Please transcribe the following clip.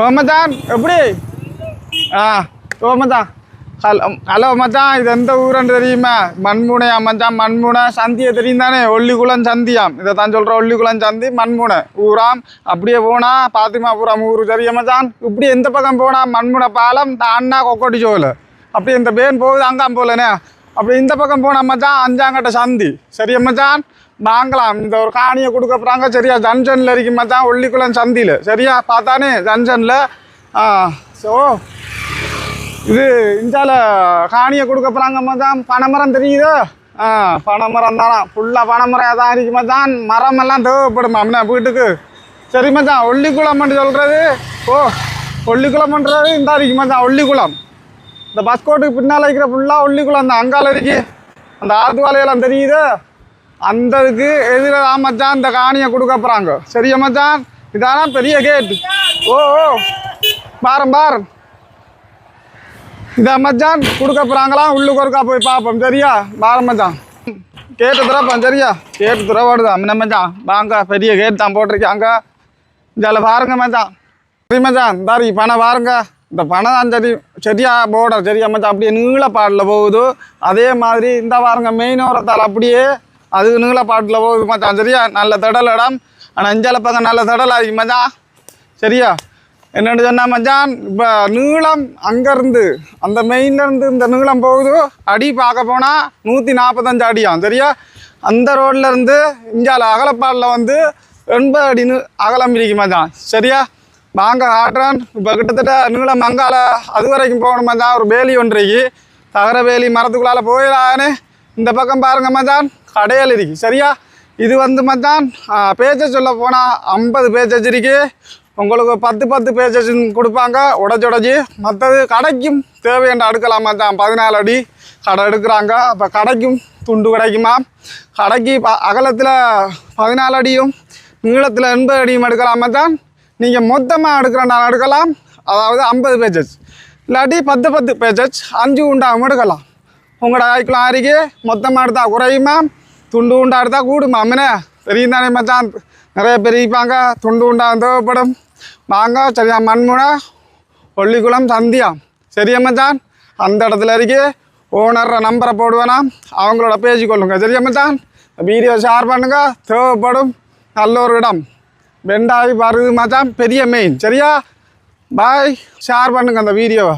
ஓ மச்சான் எப்படி? ஆ ஓ மச்சான் ஹலோ ஹலோ மச்சான் இது எந்த ஊருன்னு தெரியுமா? மண்முனையா மச்சான் மண்முனை. சந்தியை தெரியும் தானே ஒல்லிக்குளம் சந்தியாம். இதை தான் சொல்கிறேன் ஒல்லிக்குளம் சந்தி மண்முனை. ஊராம் அப்படியே போனா பாத்திமாபுரம் ஊர் தெரிய மச்சான் இப்படி எந்த பக்கம் போனா மண்முனை பாலம் தான்னா கொக்கோட்டி சோல அப்படி இந்த பேன் போகுது அங்காம் போலனே. அப்படி இந்த பக்கம் போன மச்சான் அஞ்சாங்கட்ட சந்தி. சரி மச்சான்? வாங்கலாம் இந்த ஒரு காணியை கொடுக்க போகிறாங்க சரியா? ஜங்ஷனில் இருக்கு மச்சான் ஒல்லிக்குளம் சந்தியில். சரியா? பார்த்தானே? ஜங்ஷனில் ஆ ஸோ இது இந்தால காணியை கொடுக்க போகிறாங்க மச்சான். பனைமரம் தெரியுதோ? ஆ பனைமரம் தானா? ஃபுல்லாக பனைமரம் தான் இருக்கு மச்சான். மரம் எல்லாம் தேவைப்படும் வீட்டுக்கு. சரி மச்சான் ஒல்லிக்குளம்னு சொல்கிறது ஓ ஒல்லிக்குளம்ன்றது இந்த இருக்கு மச்சான் ஒல்லிக்குளம் இந்த பஸ் கோட்டுக்கு பின்னால் இருக்கிற ஃபுல்லாக ஒல்லிக்குளம் அந்த அங்கால இருக்கு. அந்த ஆத்துவாலையெல்லாம் தெரியுது? அந்த இதுக்கு எதிர தான் மச்சான் இந்த காணியை கொடுக்க போகிறாங்க சரியா மச்சான்? இதானா பெரிய கேட் ஓ ஓ. பாரம் பாரம் இதை மச்சான் கொடுக்க போகிறாங்களாம் உள்ளுக்கு ஒருக்கா போய் பார்ப்போம். சரியா? பாரம் மச்சான். கேட்டு திறப்போம். சரியா? கேட்டு திறவாடுதான் முன்ன மச்சான். வாங்க பெரிய கேட் தான் போட்டிருக்காங்க இதில் பாருங்க மச்சான். சரி மச்சான். தாரி பணம் பாருங்க. இந்த பணம் சரி சரியா போர்டர் சரியா மச்சான் அப்படியே நீளப்பாட்டில் போகுது. அதே மாதிரி இந்த பாருங்க மெயின் ஓரத்தால் அப்படியே அது நீளப்பாட்டில் போகுது மச்சான் சரியா? நல்ல திடல் இடம். ஆனால் இஞ்சால பக்கம் நல்ல திடல் ஆகி மச்சான். சரியா? என்னென்னு சொன்னா மச்சான் இப்போ நீளம் அங்கேருந்து அந்த மெயின்லேருந்து இந்த நீளம் போகுது. அடி பார்க்க போனால் நூற்றி நாற்பத்தஞ்சு அடியாம் சரியா? அந்த ரோட்லேருந்து இஞ்சால அகலப்பாடில் வந்து எண்பது அடி அகலம் இருக்கு மச்சான் சரியா? வாங்க ஆட்டுறான் இப்போ கிட்டத்தட்ட நீளம் மங்கால அது வரைக்கும் போகணுமா தான் ஒரு வேலி ஒன்றைக்கு. தகர வேலி மரத்துக்குள்ளால போயிடான்னு இந்த பக்கம் பாருங்க மச்சான். கடையல் இருக்கு. சரியா? இது வந்து மச்சான் பேச்ச சொல்ல போனால் ஐம்பது பேச்சஸ் இருக்கு. உங்களுக்கு பத்து பத்து பேச்சஸ் கொடுப்பாங்க. உடச்சி உடச்சி. மற்றது கடைக்கும் தேவையான அடுக்கலாம் தான் பதினாலு அடி கடை எடுக்கிறாங்க. அப்போ கடைக்கும் துண்டு கிடைக்குமா? கடைக்கு ப அகலத்தில் பதினாலு அடியும் நீளத்தில் எண்பது அடியும் எடுக்கலாமா தான் நீங்கள் மொத்தமாக எடுக்கிற எடுக்கலாம். அதாவது ஐம்பது பேஜஸ் இல்லாட்டி பத்து பத்து பேஜஸ் அஞ்சு உண்டாகவும் எடுக்கலாம். உங்களோட ஆய்க்குள்ள ஆறிக்கு மொத்தமாக எடுத்தால் குறையுமா? துண்டு உண்டாக எடுத்தால் கூடுமா? அம்மனே தெரியும் தானே மச்சான். நிறைய பெருகிப்பாங்க துண்டு உண்டாக தேவைப்படும். வாங்க சரியா மண்முனை ஒல்லிக்குளம் சந்தியா. சரியா மச்சான்? அந்த இடத்துல இருக்கு ஓனர் நம்பரை போடுவேனா அவங்களோட பேஜி கொள்ளுங்க. சரியா மச்சான்? வீடியோ ஷேர் பண்ணுங்க. தேவைப்படும். நல்ல ஒரு இடம். வெண்டாய் வருது மச்சான். பெரிய மெயின் சரியா? பாய் ஷேர் பண்ணுங்கள் அந்த வீடியோவை